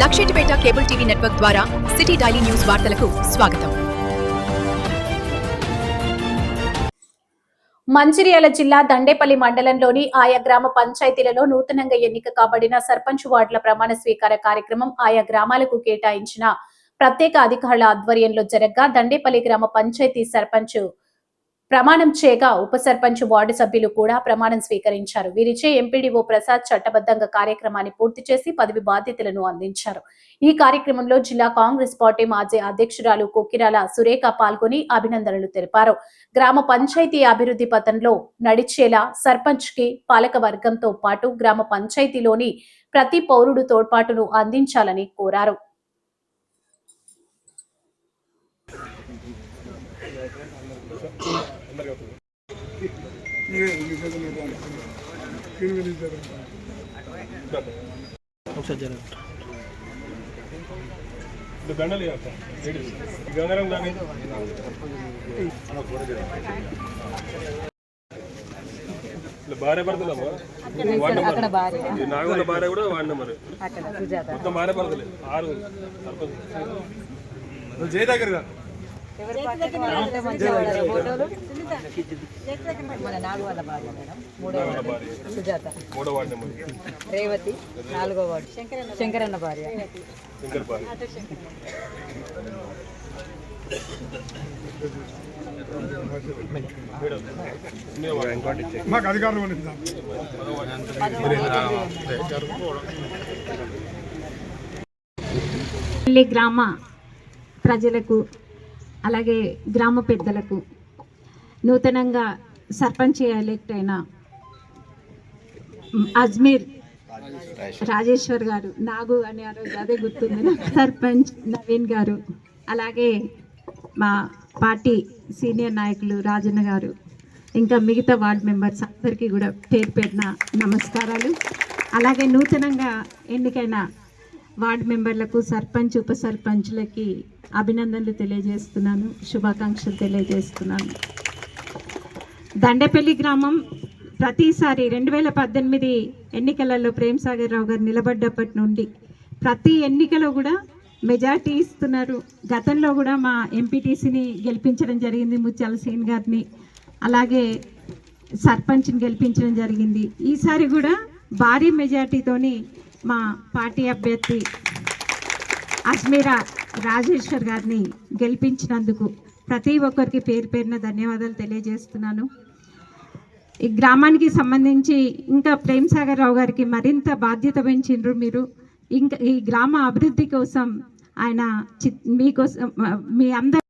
Luxettipet cable TV network ద్వారా city daily news వార్తలకు స్వాగతం. మంచిర్యాల జిల్లా దండేపల్లి మండలంలోని ఆయా గ్రామ పంచాయతీలలో నూతనంగా ఎన్నిక కాబడిన సర్పంచ్ వార్డుల ప్రమాణ స్వీకార కార్యక్రమం ఆయా గ్రామాలకు కేటాయించిన ప్రత్యేక అధికారుల ఆధ్వర్యంలో జరగ్గా దండేపల్లి గ్రామ పంచాయతీ సర్పంచ్ ప్రమాణం చేయగా ఉప సర్పంచ్ వార్డు సభ్యులు కూడా ప్రమాణం స్వీకరించారు. వీరిచే ఎంపీడీఓ ప్రసాద్ చట్టబద్ధంగా కార్యక్రమాన్ని పూర్తి చేసి పదవి బాధ్యతలను అందించారు. ఈ కార్యక్రమంలో జిల్లా కాంగ్రెస్ పార్టీ మాజీ అధ్యక్షురాలు కొక్కిరాల సురేఖ పాల్గొని అభినందనలు తెలిపారు. గ్రామ పంచాయతీ అభివృద్ధి పథంలో నడిచేలా సర్పంచ్కి పాలక వర్గంతో పాటు గ్రామ పంచాయతీలోని ప్రతి పౌరుడు తోడ్పాటును అందించాలని కోరారు. ఒకసారి జరగదు దండలు గంగారం కానీ భార్య భార్య కూడా వాడి నెంబర్ మొత్తం భారే భర్తలే ఆరు. సర్పంచ్. జయ దగ్గర మన నాలుగోళ్ళ భార్య మేడం. మూడో నాగవన భార్య. సుజాత. రేవతి నాలుగో వార్డు శంకరన్న భార్య. మాకు అధికారం గ్రామ ప్రజలకు అలాగే గ్రామ పెద్దలకు నూతనంగా సర్పంచ్ ఎలెక్ట్ అయిన అజ్మీర్ రాజేశ్వర్ గారు నాగు అని ఆ రోజు అదే గుర్తుంది సర్పంచ్ నవీన్ గారు అలాగే మా పార్టీ సీనియర్ నాయకులు రాజన్న గారు ఇంకా మిగతా వార్డ్ మెంబర్స్ అందరికీ కూడా పేరు పెట్టిన నమస్కారాలు. అలాగే నూతనంగా ఎన్నికైన వార్డ్ మెంబర్లకు సర్పంచ్ ఉప సర్పంచ్లకి అభినందనలు తెలియజేస్తున్నాను. శుభాకాంక్షలు తెలియజేస్తున్నాను. దండపల్లి గ్రామం ప్రతిసారి రెండు వేల పద్దెనిమిది ఎన్నికలలో ప్రేమ్ సాగర్ రావు గారు నిలబడ్డప్పటి నుండి ప్రతి ఎన్నికలో కూడా మెజార్టీ ఇస్తున్నారు. గతంలో కూడా మా ఎంపీటీసీని గెలిపించడం జరిగింది ముత్యాల సేన్ గారిని అలాగే సర్పంచ్ని గెలిపించడం జరిగింది. ఈసారి కూడా భారీ మెజార్టీతోని మా పార్టీ అభ్యర్థి అజ్మీరా రాజేశ్వర్ గారిని గెలిపించినందుకు ప్రతి ఒక్కరికి పేరు పేరున ధన్యవాదాలు తెలియజేస్తున్నాను. ఈ గ్రామానికి సంబంధించి ఇంకా ప్రేమ్ సాగర్ రావు గారికి మరింత బాధ్యత పెంచిండ్రు మీరు. ఇంకా ఈ గ్రామ అభివృద్ధి కోసం ఆయన చి మీకోసం మీ అందరి